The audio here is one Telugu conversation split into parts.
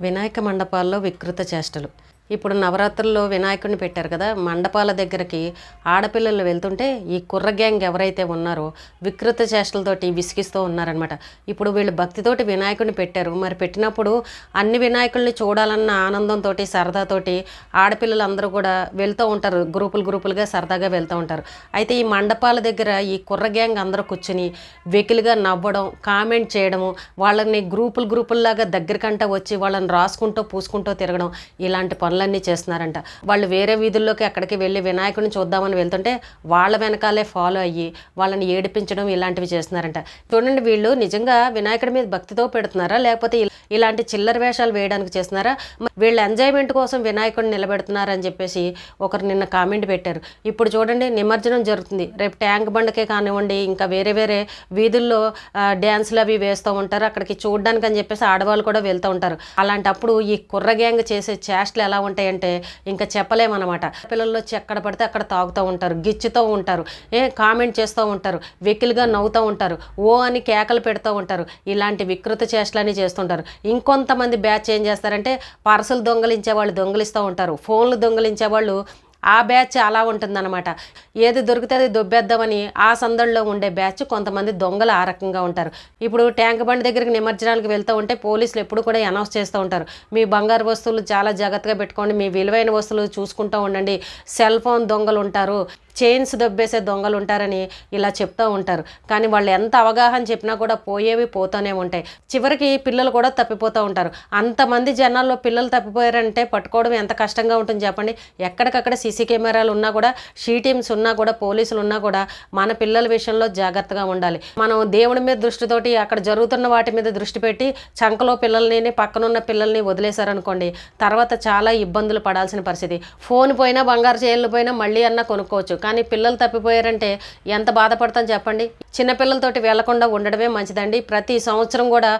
వినాయక మండపాల్లో వికృత చేష్టలు. ఇప్పుడు నవరాత్రుల్లో వినాయకుడిని పెట్టారు కదా మండపాల దగ్గరికి ఆడపిల్లలు వెళ్తుంటే ఈ కుర్ర గ్యాంగ్ ఎవరైతే ఉన్నారో వికృత చేష్టలతోటి విసిగిస్తూ ఉన్నారనమాట ఇప్పుడు వీళ్ళు భక్తితోటి వినాయకుడిని పెట్టారు. మరి పెట్టినప్పుడు అన్ని వినాయకుల్ని చూడాలన్న ఆనందంతో సరదాతోటి ఆడపిల్లలు అందరూ కూడా వెళ్తూ ఉంటారు. గ్రూపులు గ్రూపులుగా సరదాగా వెళ్తూ ఉంటారు. అయితే ఈ మండపాల దగ్గర ఈ కుర్ర గ్యాంగ్ అందరూ కూర్చుని వెకిలిగా నవ్వడం కామెంట్ చేయడము వాళ్ళని గ్రూపులు గ్రూపుల్లాగా దగ్గరకంట వచ్చి వాళ్ళని రాసుకుంటూ పూసుకుంటూ తిరగడం ఇలాంటి పనులు పనులన్నీ చేస్తున్నారంట. వాళ్ళు వేరే వీధుల్లోకి అక్కడికి వెళ్ళి వినాయకుడిని చూద్దామని వెళ్తుంటే వాళ్ళ వెనకాలే ఫాలో అయ్యి వాళ్ళని ఏడిపించడం ఇలాంటివి చేస్తున్నారంట. చూడండి వీళ్ళు నిజంగా వినాయకుడి మీద భక్తితో పెడుతున్నారా? లేకపోతే ఇలాంటి చిల్లర వేషాలు వేయడానికి చేస్తున్నారా? వీళ్ళు ఎంజాయ్మెంట్ కోసం వినాయకుడిని నిలబెడుతున్నారని చెప్పేసి ఒకరు నిన్న కామెంట్ పెట్టారు. ఇప్పుడు చూడండి నిమజ్జనం జరుగుతుంది. రేపు ట్యాంక్ బండకే కానివ్వండి ఇంకా వేరే వేరే వీధుల్లో డ్యాన్స్లు డ్యాన్సులు అవి వేస్తూ ఉంటారు. అక్కడికి చూడడానికి అని చెప్పేసి ఆడవాళ్ళు కూడా వెళ్తూ ఉంటారు. అలాంటప్పుడు ఈ కుర్ర గ్యాంగ్ చేసే చేష్టలు ఎలా ఉంటాయంటే ఇంకా చెప్పలేమన్నమాట. పిల్లల్లో ఎక్కడ పడితే అక్కడ తాగుతూ ఉంటారు గిచ్చుతూ ఉంటారు ఏ కామెంట్ చేస్తూ ఉంటారు వెకిలిగా నవ్వుతూ ఉంటారు ఓ అని కేకలు పెడుతూ ఉంటారు ఇలాంటి వికృత చేష్టలని చేస్తుంటారు. ఇంకొంతమంది బ్యాచ్ ఏం చేస్తారంటే పర్సులు దొంగలించే వాళ్ళు దొంగలిస్తూ ఉంటారు ఫోన్లు దొంగలించే వాళ్ళు ఆ బ్యాచ్ అలా ఉంటుందన్నమాట. ఏది దొరికితే అది దొబ్బేద్దామని ఆ సందడిలో ఉండే బ్యాచ్ కొంతమంది దొంగలు ఆ రకంగా ఉంటారు. ఇప్పుడు ట్యాంక్ బండి దగ్గరికి నిమజ్జనానికి వెళ్తూ ఉంటే పోలీసులు ఎప్పుడు కూడా అనౌన్స్ చేస్తూ ఉంటారు. మీ బంగారు వస్తువులు చాలా జాగ్రత్తగా పెట్టుకోండి మీ విలువైన వస్తువులు చూసుకుంటూ ఉండండి. సెల్ ఫోన్ దొంగలు ఉంటారు చైన్స్ దొబ్బేసే దొంగలు ఉంటారని ఇలా చెప్తూ ఉంటారు. కానీ వాళ్ళు ఎంత అవగాహన చెప్పినా కూడా పోయేవి పోతూనే ఉంటాయి. చివరికి పిల్లలు కూడా తప్పిపోతూ ఉంటారు. అంతమంది జనాల్లో పిల్లలు తప్పిపోయారంటే పట్టుకోవడం ఎంత కష్టంగా ఉంటుంది చెప్పండి? ఎక్కడికక్కడ సీసీ కెమెరాలు ఉన్నా కూడా షీ టీమ్స్ ఉన్నా కూడా పోలీసులు ఉన్నా కూడా మన పిల్లల విషయంలో జాగ్రత్తగా ఉండాలి. మనం దేవుడి మీద దృష్టితోటి అక్కడ జరుగుతున్న వాటి మీద దృష్టి పెట్టి చంకలో పిల్లల్ని పక్కనున్న పిల్లల్ని వదిలేశారనుకోండి తర్వాత చాలా ఇబ్బందులు పడాల్సిన పరిస్థితి. ఫోన్ పోయినా బంగారు చేయలు పోయినా మళ్ళీ అన్నా కొనుక్కోవచ్చు. కానీ పిల్లలు తప్పిపోయారంటే ఎంత బాధపడతాం చెప్పండి? చిన్నపిల్లలతోటి వెళ్ళకుండా ఉండడమే మంచిదండి. ప్రతి సంవత్సరం కూడా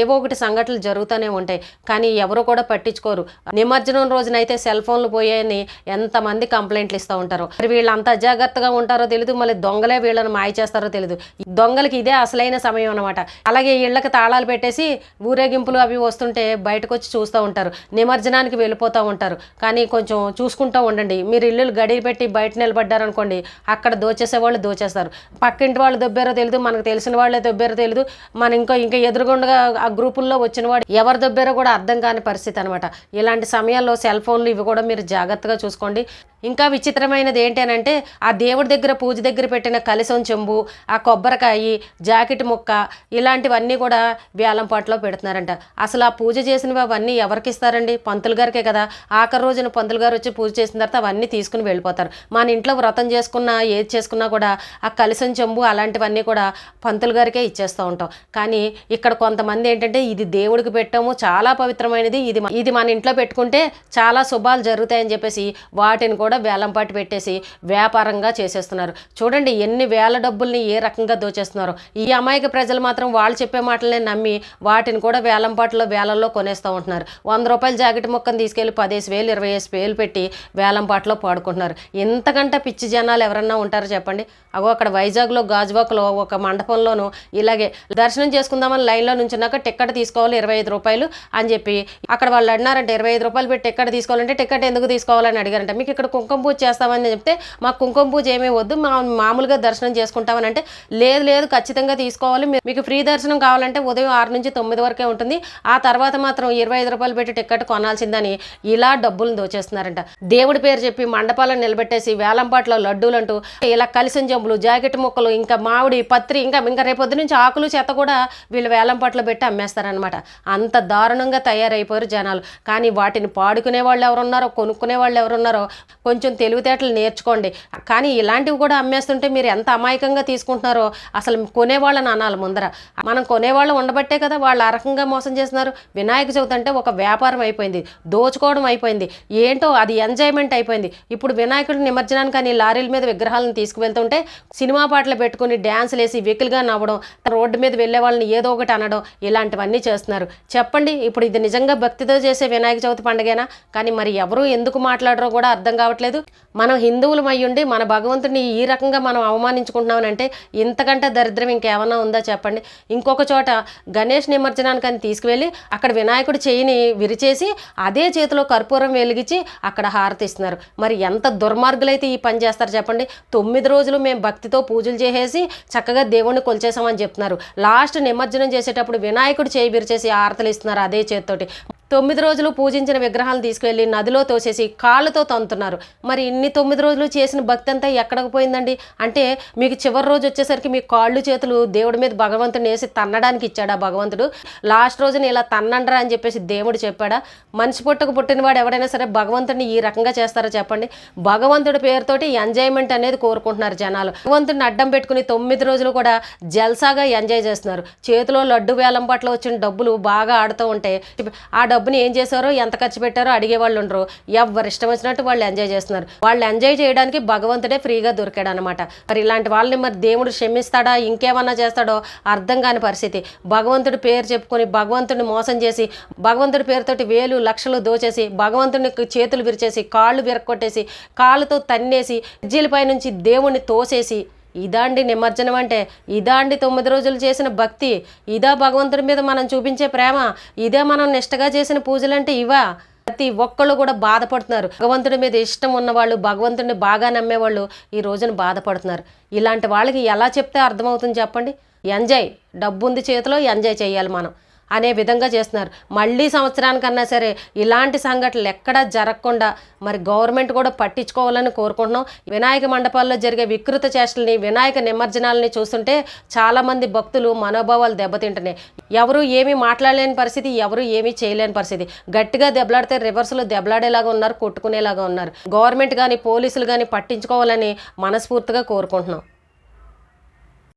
ఏవో ఒకటి సంఘటనలు జరుగుతూనే ఉంటాయి. కానీ ఎవరు కూడా పట్టించుకోరు. నిమజ్జనం రోజునైతే సెల్ ఫోన్లు పోయాయని ఎంతమంది కంప్లైంట్లు ఇస్తూ ఉంటారు. మరి వీళ్ళు అంత అజాగ్రత్తగా ఉంటారో తెలియదు మళ్ళీ దొంగలే వీళ్ళని మాయ చేస్తారో తెలియదు దొంగలకి ఇదే అసలైన సమయం అనమాట అలాగే ఇళ్ళకి తాళాలు పెట్టేసి ఊరేగింపులు అవి వస్తుంటే బయటకు వచ్చి చూస్తూ ఉంటారు. నిమజ్జనానికి వెళ్ళిపోతూ ఉంటారు. కానీ కొంచెం చూసుకుంటూ ఉండండి. మీరు ఇల్లు గడి పెట్టి బయట నిలబడ్డారనుకోండి అక్కడ దోచేసే వాళ్ళు దోచేస్తారు. పక్కింటి వాళ్ళు దొబ్బారో తెలియదు మనకు తెలిసిన వాళ్ళే దొబ్బారో తెలియదు మన ఇంకా ఇంకా ఎదురుగుండగా ఆ గ్రూపుల్లో వచ్చిన వాడు ఎవరు దొబ్బారో కూడా అర్థం కాని పరిస్థితి అనమాట ఇలాంటి సమయాల్లో సెల్ ఫోన్లు ఇవి కూడా మీరు జాగ్రత్తగా చూసుకోండి. ఇంకా విచిత్రమైనది ఏంటనంటే ఆ దేవుడి దగ్గర పూజ దగ్గర పెట్టిన కలసం చెంబు ఆ కొబ్బరికాయ జాకెట్ ముక్క ఇలాంటివన్నీ కూడా వేలంపాట్లో పెడుతున్నారంట. అసలు ఆ పూజ చేసినవి అవన్నీ ఎవరికి ఇస్తారండి? పంతులు గారికే కదా. ఆఖరి రోజున పంతులు గారు వచ్చి పూజ చేసిన తర్వాత అవన్నీ తీసుకుని వెళ్ళిపోతారు. మన ఇంట్లో వ్రతం చేసుకున్నా ఏది చేసుకున్నా కూడా ఆ కలసం చెంబు అలాంటివన్నీ కూడా పంతులు గారికే ఇచ్చేస్తూ ఉంటాం. కానీ ఇక్కడ కొంతమంది ఏంటంటే ఇది దేవుడికి పెట్టాము చాలా పవిత్రమైనది ఇది ఇది మన ఇంట్లో పెట్టుకుంటే చాలా శుభాలు జరుగుతాయని చెప్పేసి వాటిని కూడా కూడా వేలంపాటి పెట్టేసి వ్యాపారంగా చేసేస్తున్నారు. చూడండి ఎన్ని వేల డబ్బుల్ని ఏ రకంగా దోచేస్తున్నారు. ఈ అమాయక ప్రజలు మాత్రం వాళ్ళు చెప్పే మాటలనే నమ్మి వాటిని కూడా వేలంపాట్లో వేలల్లో కొనేస్తూ ఉంటున్నారు. వంద రూపాయల జాకెట్ మొక్కను తీసుకెళ్ళి పదేసి వేలు ఇరవై వేసి వేలు పెట్టి వేలంపాట్లో పాడుకుంటున్నారు. ఇంతకంటే పిచ్చి జనాలు ఎవరన్నా ఉంటారో చెప్పండి? అగో అక్కడ వైజాగ్లో గాజువాకలో ఒక మండపంలోనూ ఇలాగే దర్శనం చేసుకుందామని లైన్లో నుంచున్నాక టికెట్ తీసుకోవాలి ఇరవై ఐదు రూపాయలు అని చెప్పి అక్కడ వాళ్ళు అన్నారంటే ఇరవై ఐదు రూపాయలు పెట్టి టికెట్ తీసుకోవాలంటే టికెట్ ఎందుకు తీసుకోవాలని అడిగారంట. మీకు ఇక్కడ కుంకుమ పూజ చేస్తామని చెప్తే మాకు కుంకుమ పూజ ఏమీ వద్దు మా మామూలుగా దర్శనం చేసుకుంటామని అంటే లేదు లేదు ఖచ్చితంగా తీసుకోవాలి. మీకు ఫ్రీ దర్శనం కావాలంటే ఉదయం ఆరు నుంచి తొమ్మిది వరకే ఉంటుంది. ఆ తర్వాత మాత్రం ఇరవై ఐదు రూపాయలు పెట్టి టికెట్ కొనాల్సిందని ఇలా డబ్బులు దోచేస్తున్నారంట. దేవుడి పేరు చెప్పి మండపాలను నిలబెట్టేసి వేలంపాట్లో లడ్డూలు అంటూ ఇలా కలిసిన జంబులు జాకెట్ ముక్కలు ఇంకా మామిడి పత్రి ఇంకా ఇంకా రేపొద్దు నుంచి ఆకులు చెత్త కూడా వీళ్ళు వేలంపాట్లో పెట్టి అమ్మేస్తారనమాట అంత దారుణంగా తయారైపోయారు జనాలు. కానీ వాటిని పాడుకునే వాళ్ళు ఎవరున్నారో కొనుక్కునే వాళ్ళు ఎవరున్నారో కొంచెం తెలివితేటలు నేర్చుకోండి. కానీ ఇలాంటివి కూడా అమ్మేస్తుంటే మీరు ఎంత అమాయకంగా తీసుకుంటున్నారో అసలు కొనేవాళ్ళని అనాలి ముందర. మనం కొనేవాళ్ళు ఉండబట్టే కదా వాళ్ళు ఆ రకంగా మోసం చేస్తున్నారు. వినాయక చవితి అంటే ఒక వ్యాపారం అయిపోయింది. దోచుకోవడం అయిపోయింది. ఏంటో అది ఎంజాయ్మెంట్ అయిపోయింది. ఇప్పుడు వినాయకుడి నిమజ్జనానికి అని లారీల మీద విగ్రహాలను తీసుకువెళ్తుంటే సినిమా పాటలు పెట్టుకుని డ్యాన్సులు వేసి వెకిల్గా నవ్వడం రోడ్డు మీద వెళ్ళే వాళ్ళని ఏదో ఒకటి అనడం ఇలాంటివన్నీ చేస్తున్నారు. చెప్పండి ఇప్పుడు ఇది నిజంగా భక్తితో చేసే వినాయక చవితి పండుగేనా? కానీ మరి ఎవరు ఎందుకు మాట్లాడరో కూడా అర్థం కావట్లేదు. ఇవ్వట్లేదు మనం హిందువులు అయ్యుండి మన భగవంతుని ఈ రకంగా మనం అవమానించుకుంటున్నామనంటే ఇంతకంటే దరిద్రం ఇంకేమన్నా ఉందా చెప్పండి. ఇంకొక చోట గణేష్ నిమజ్జనానికి అని తీసుకువెళ్ళి అక్కడ వినాయకుడు చేయిని విరిచేసి అదే చేతిలో కర్పూరం వెలిగించి అక్కడ హారతిస్తున్నారు మరి ఎంత దుర్మార్గులైతే ఈ పని చేస్తారు చెప్పండి. తొమ్మిది రోజులు మేము భక్తితో పూజలు చేసేసి చక్కగా దేవుణ్ణి కొలిచేసామని చెప్తున్నారు. లాస్ట్ నిమజ్జనం చేసేటప్పుడు వినాయకుడు చేయి విరిచేసి హారతలు ఇస్తున్నారు అదే చేతితోటి. తొమ్మిది రోజులు పూజించిన విగ్రహాలు తీసుకువెళ్ళి నదిలో తోసేసి కాళ్ళతో తంతున్నారు మరి ఇన్ని తొమ్మిది రోజులు చేసిన భక్తి అంతా ఎక్కడికి పోయిందండి? అంటే మీకు చివరి రోజు వచ్చేసరికి మీ కాళ్ళు చేతులు దేవుడి మీద భగవంతుని వేసి తన్నడానికి ఇచ్చాడా భగవంతుడు? లాస్ట్ రోజున ఇలా తన్నండరా అని చెప్పేసి దేవుడు చెప్పాడా? మనిషి పుట్టుకు పుట్టినవాడు ఎవడైనా సరే భగవంతుడిని ఈ రకంగా చేస్తారో చెప్పండి? భగవంతుడి పేరుతోటి ఎంజాయ్మెంట్ అనేది కోరుకుంటున్నారు జనాలు. భగవంతుడిని అడ్డం పెట్టుకుని తొమ్మిది రోజులు కూడా జల్సాగా ఎంజాయ్ చేస్తున్నారు. చేతిలో లడ్డు వేలం పట్ల వచ్చిన డబ్బులు బాగా ఆడుతూ ఉంటే ఆ డబ్బుని ఏం చేశారో ఎంత ఖర్చు పెట్టారో అడిగే వాళ్ళు ఉండరు. ఎవరు ఇష్టం వచ్చినట్టు వాళ్ళు ఎంజాయ్ చేస్తున్నారు. వాళ్ళు ఎంజాయ్ చేయడానికి భగవంతుడే ఫ్రీగా దొరికాడు అనమాట మరి ఇలాంటి వాళ్ళని మరి దేవుడు క్షమిస్తాడా ఇంకేమన్నా చేస్తాడో అర్థం కాని పరిస్థితి. భగవంతుడి పేరు చెప్పుకొని భగవంతుడిని మోసం చేసి భగవంతుడి పేరుతోటి వేలు లక్షలు దోచేసి భగవంతుడిని చేతులు విరిచేసి కాళ్ళు విరక్కొట్టేసి కాళ్ళతో తన్నేసి జీలపై నుంచి దేవుణ్ణి తోసేసి ఇదాండి నిమజ్జనం అంటే ఇదాండి తొమ్మిది రోజులు చేసిన భక్తి. ఇదా భగవంతుడి మీద మనం చూపించే ప్రేమ. ఇదే మనం నిష్టగా చేసిన పూజలంటే ఇవా? ప్రతి ఒక్కళ్ళు కూడా బాధపడుతున్నారు. భగవంతుడి మీద ఇష్టం ఉన్నవాళ్ళు భగవంతుడిని బాగా నమ్మేవాళ్ళు ఈ రోజున బాధపడుతున్నారు. ఇలాంటి వాళ్ళకి ఎలా చెప్తే అర్థమవుతుంది చెప్పండి? ఎంజాయ్. డబ్బు ఉంది చేతిలో ఎంజాయ్ చేయాలి మనం. అనే విధంగా చేస్తున్నారు. మళ్ళీ సంవత్సరానికన్నా సరే ఇలాంటి సంఘటనలు ఎక్కడా జరగకుండా మరి గవర్నమెంట్ కూడా పట్టించుకోవాలని కోరుకుంటున్నాం. వినాయక మండపాల్లో జరిగే వికృత చేష్టల్ని వినాయక నిమజ్జనాలని చూస్తుంటే చాలామంది భక్తులు మనోభావాలు దెబ్బతింటున్నాయి. ఎవరు ఏమీ మాట్లాడలేని పరిస్థితి ఎవరు ఏమీ చేయలేని పరిస్థితి. గట్టిగా దెబ్బలాడితే రివర్స్లో దెబ్బలాడేలాగా ఉన్నారు కొట్టుకునేలాగా ఉన్నారు. గవర్నమెంట్ కానీ పోలీసులు కానీ పట్టించుకోవాలని మనస్ఫూర్తిగా కోరుకుంటున్నాం.